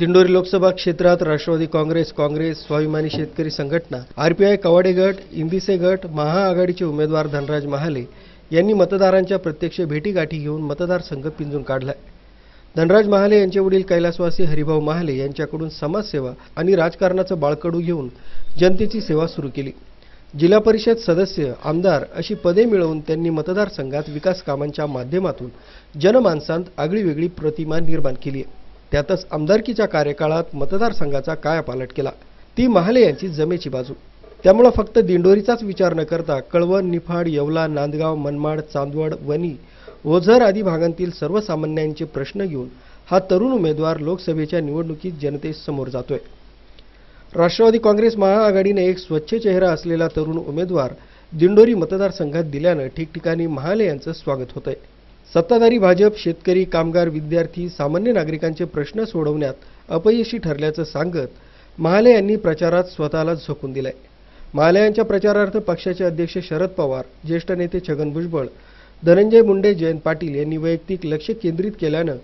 दिंडोरी लोकसभा क्षेत्रात राष्ट्रवादी काँग्रेस काँग्रेस स्वाभिमानी शेतकरी संघटना आरपीआय कवाडे गट इंदिसे गट महाआघाडीचे उमेदवार धनराज महाले यांनी मतदारांच्या प्रत्यक्ष भेटीगाठी घेऊन मतदारसंघ पिंजून काढलाय. धनराज महाले यांचे वडील कैलासवासी हरिभाऊ महाले यांच्याकडून समाजसेवा आणि राजकारणाचं बाळकडू घेऊन जनतेची सेवा सुरू केली. जिल्हा परिषद सदस्य आमदार अशी पदे मिळवून त्यांनी मतदारसंघात विकास कामांच्या माध्यमातून जनमानसांत आगळीवेगळी प्रतिमा निर्माण केली आहे. त्यातच आमदारकीच्या कार्यकाळात मतदारसंघाचा कायापालट केला. ती महाले यांची जमेची बाजू. त्यामुळं फक्त दिंडोरीचाच विचार न करता कळवण निफाड येवला नांदगाव मनमाड चांदवड वणी ओझर आदी भागांतील सर्वसामान्यांचे प्रश्न घेऊन हा तरुण उमेदवार लोकसभेच्या निवडणुकीत जनतेसमोर जातोय. राष्ट्रवादी काँग्रेस महाआघाडीने एक स्वच्छ चेहरा असलेला तरुण उमेदवार दिंडोरी मतदारसंघात दिल्यानं ठिकठिकाणी महाले यांचं स्वागत होतंय. सत्ताधारी भाजप शेतकरी कामगार विद्यार्थी सामान्य नागरिकांचे प्रश्न सोडवण्यात अपयशी ठरल्याचं सांगत महाले यांनी प्रचारात स्वतःला झोकून दिलंय. महाले यांच्या प्रचारार्थ पक्षाचे अध्यक्ष शरद पवार ज्येष्ठ नेते छगन भुजबळ धनंजय मुंडे जयंत पाटील यांनी वैयक्तिक लक्ष केंद्रित केल्यानं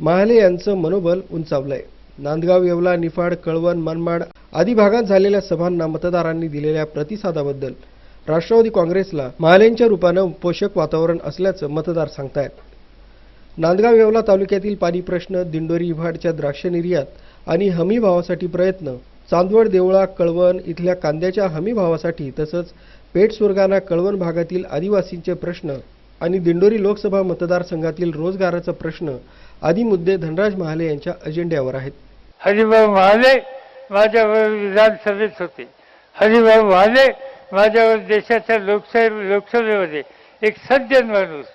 महाले यांचं मनोबल उंचावलंय. नांदगाव येवला निफाड कळवण मनमाड आदी भागात झालेल्या सभांना मतदारांनी दिलेल्या प्रतिसादाबद्दल राष्ट्रवादी काँग्रेसला महालेंच्या रूपानं पोषक वातावरण असल्याचं मतदार सांगतायत. नांदगाव येवला तालुक्यातील पाणी प्रश्न दिंडोरी इव्हाडच्या द्राक्ष निर्यात आणि हमी भावासाठी प्रयत्न चांदवड देवळा कळवण इथल्या कांद्याच्या हमी भावासाठी तसंच पेठ सुरगाणा कळवण भागातील आदिवासींचे प्रश्न आणि दिंडोरी लोकसभा मतदारसंघातील रोजगाराचा प्रश्न आदी मुद्दे धनराज महाले यांच्या अजेंड्यावर आहेत. हरिभाऊ महाले माझ्या विधानसभेत होते. हरिभाऊ महाले माझ्यावर देशाच्या लोकशाही लोकसभेमध्ये एक सज्जन माणूस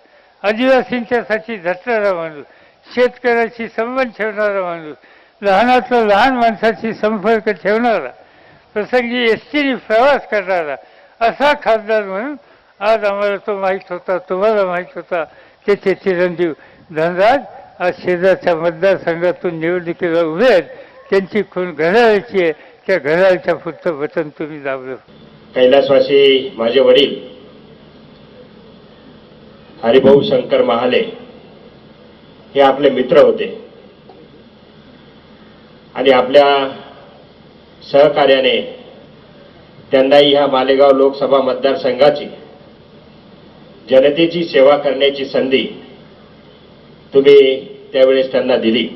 आदिवासींच्यासाठी झटणारा माणूस शेतकऱ्याशी संबंध ठेवणारा माणूस लहानातलं लहान माणसाशी संपर्क ठेवणारा प्रसंगी एस टीने प्रवास करणारा असा खासदार म्हणून आज आम्हाला तो माहीत होता तुम्हाला माहीत होता त्याचे चिरंजीव धनराज आज शेजारच्या मतदारसंघातून निवडणुकीला उभे आहेत. त्यांची खून घड्याळाची आहे. त्या घड्याळच्या पुढचं बटन तुम्ही दाबलं. कैलासवासी माझे वडील हरिभाऊ शंकर महाले हे आपले मित्र होते. आणि आपल्या सहकार्याने त्यांनाही ह्या मालेगाव लोकसभा मतदारसंघाची जनतेची सेवा करण्याची संधी तुम्ही त्यावेळेस त्यांना दिली.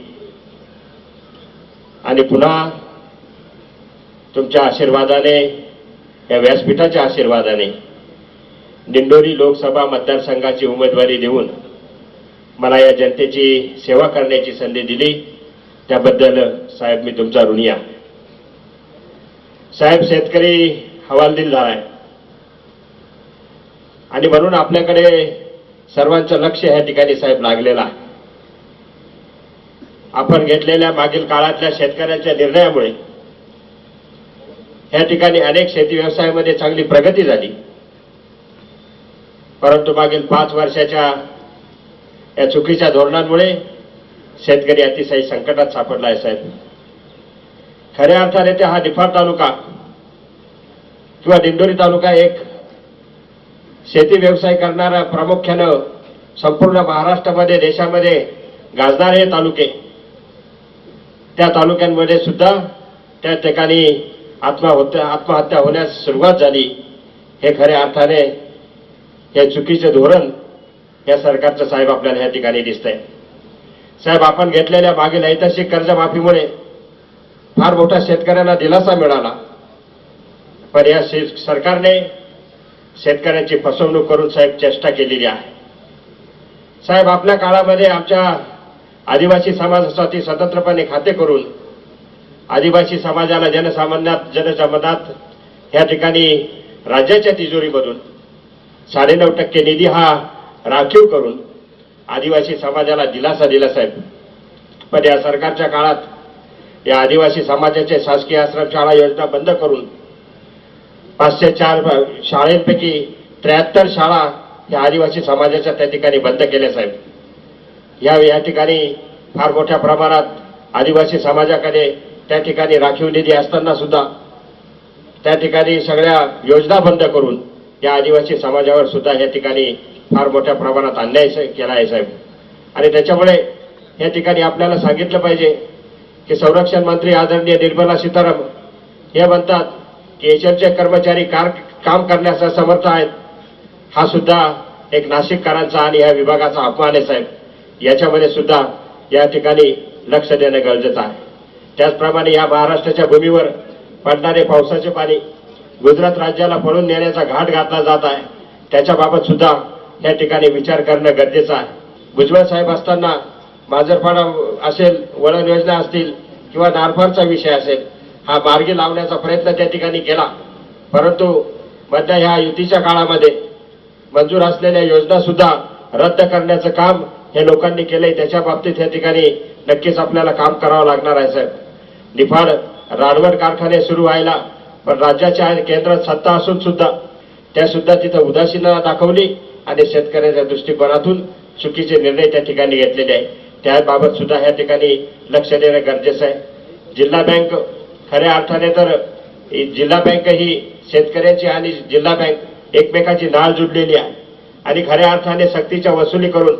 आणि पुन्हा तुमच्या आशीर्वादाने या व्यासपीठाच्या आशीर्वादाने दिंडोरी लोकसभा मतदारसंघाची उमेदवारी देऊन मला या जनतेची सेवा करण्याची संधी दिली. त्याबद्दल साहेब मी तुमचा ऋणी आहे. साहेब शेतकरी हवालदिल झालाय आणि म्हणून आपल्याकडे सर्वांचं लक्ष या ठिकाणी साहेब लागलेलं आहे. आपण घेतलेल्या मागील काळातल्या शेतकऱ्यांच्या निर्णयामुळे या ठिकाणी अनेक शेती व्यवसायामध्ये चांगली प्रगती झाली. परंतु मागील पाच वर्षाच्या या चुकीच्या धोरणांमुळे शेतकरी अतिशय संकटात सापडला आहे साहेब. खऱ्या अर्थाने ते हा निफाड तालुका किंवा दिंडोरी तालुका एक शेती व्यवसाय करणारा प्रामुख्यानं संपूर्ण महाराष्ट्रामध्ये देशामध्ये गाजणारे हे तालुके. त्या तालुक्यांमध्ये सुद्धा त्या ठिकाणी आत्महत्या आत्महत्या होण्यास सुरुवात झाली. हे खऱ्या अर्थाने हे चुकीचे धोरण या सरकारचं साहेब आपल्याला या ठिकाणी दिसतंय. साहेब आपण घेतलेल्या मागील ऐतिहासिक कर्जमाफीमुळे फार मोठा शेतकऱ्यांना दिलासा मिळाला. पण या शे- सरकारने शेतकऱ्यांची फसवणूक करून साहेब चेष्टा केलेली आहे. साहेब आपल्या काळामध्ये आमच्या आदिवासी समाजासाठी स्वतंत्रपणे खाते करून आदिवासी समाजाला जनसामान्यात जनसमनात या ठिकाणी राज्याच्या तिजोरीमधून साडेनऊ टक्के निधी हा राखीव करून आदिवासी समाजाला दिलासा दिला साहेब. पण या सरकारच्या काळात या आदिवासी समाजाचे शासकीय आश्रमशाळा योजना बंद करून पाचशे चार शाळेंपैकी त्र्याहत्तर शाळा या आदिवासी समाजाच्या त्या ठिकाणी बंद केल्या साहेब. या या ठिकाणी फार मोठ्या प्रमाणात आदिवासी समाजाकडे त्या ठिकाणी राखीव निधी असताना सुद्धा त्या ठिकाणी सगळ्या योजना बंद करून या आदिवासी समाजावर सुद्धा या ठिकाणी फार मोठ्या प्रमाणात अन्याय स- केला आहे साहेब. आणि त्याच्यामुळे या ठिकाणी आपल्याला सांगितलं पाहिजे की संरक्षण मंत्री आदरणीय निर्मला सीताराम हे म्हणतात की एचएलचे कर्मचारी कार काम करण्यास समर्थ आहेत. हा सुद्धा एक नाशिककरांचा आणि या विभागाचा अपमान आहे साहेब. याच्यामध्ये सुद्धा या ठिकाणी लक्ष देणं गरजेचं आहे. त्याचप्रमाणे या महाराष्ट्राच्या भूमीवर पडणारे पावसाचे पाणी गुजरात राज्याला पळून नेण्याचा घाट घातला जात आहे. त्याच्याबाबत सुद्धा या ठिकाणी विचार करणं गरजेचं आहे. भुजबळ साहेब असताना माजरपाडा असेल वळण योजना असतील किंवा नारफारचा विषय असेल हा मार्गी लावण्याचा प्रयत्न त्या ठिकाणी केला. परंतु मधल्या ह्या युतीच्या काळामध्ये मंजूर असलेल्या योजना सुद्धा रद्द करण्याचं काम हे लोकांनी केलंय. त्याच्या बाबतीत या ठिकाणी नक्कीच आपल्याला काम करावं लागणार आहे साहेब. निफाड राडवड कारखाने सुरू व्हायला पण राज्याच्या आणि केंद्रात सत्ता असून सुद्धा त्या सुद्धा तिथं उदासीनता दाखवली आणि शेतकऱ्याच्या दृष्टिकोनातून चुकीचे निर्णय त्या ठिकाणी घेतलेले आहे त्याबाबत सुद्धा ह्या ठिकाणी लक्ष देणं गरजेचं आहे. जिल्हा बँक खऱ्या अर्थाने तर जिल्हा बँक ही शेतकऱ्याची आणि जिल्हा बँक एकमेकाची नाळ जुडलेली आहे. आणि खऱ्या अर्थाने सक्तीच्या वसुली करून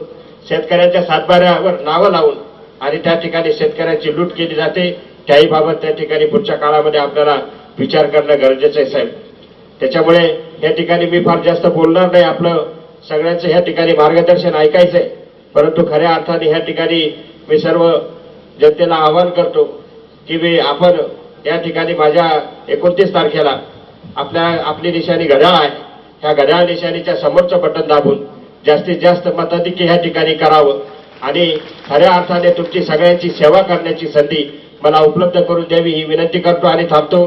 शेतकऱ्यांच्या सातबाऱ्यावर नावं लावून आणि त्या ठिकाणी शेतकऱ्यांची लूट केली जाते. त्याही बाबत त्या ठिकाणी पुढच्या काळामध्ये आपल्याला विचार करणं गरजेचं आहे साहेब. त्याच्यामुळे या ठिकाणी मी फार जास्त बोलणार नाही. आपलं सगळ्यांचं ह्या ठिकाणी मार्गदर्शन ऐकायचंय. परंतु खऱ्या अर्थाने ह्या ठिकाणी मी सर्व जनतेला आवाहन करतो की मी आपण या ठिकाणी माझ्या एकोणतीस तारखेला आपल्या आपली निशाणी घड्याळ आहे. ह्या घड्याळ निशाणीच्या समोरचं बटन दाबून जास्तीत जास्त मताधिक्य ह्या ठिकाणी करावं. आणि खऱ्या अर्थाने तुमची सगळ्यांची सेवा करण्याची संधी मला उपलब्ध करून द्यावी ही विनंती करतो आणि थांबतो.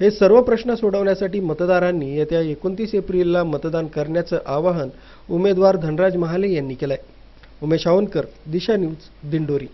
हे सर्व प्रश्न सोडवण्यासाठी मतदारांनी येत्या एकोणतीस एप्रिलला मतदान करण्याचं आवाहन उमेदवार धनराज महाले यांनी केलंय. उमेश आवनकर दिशा न्यूज दिंडोरी.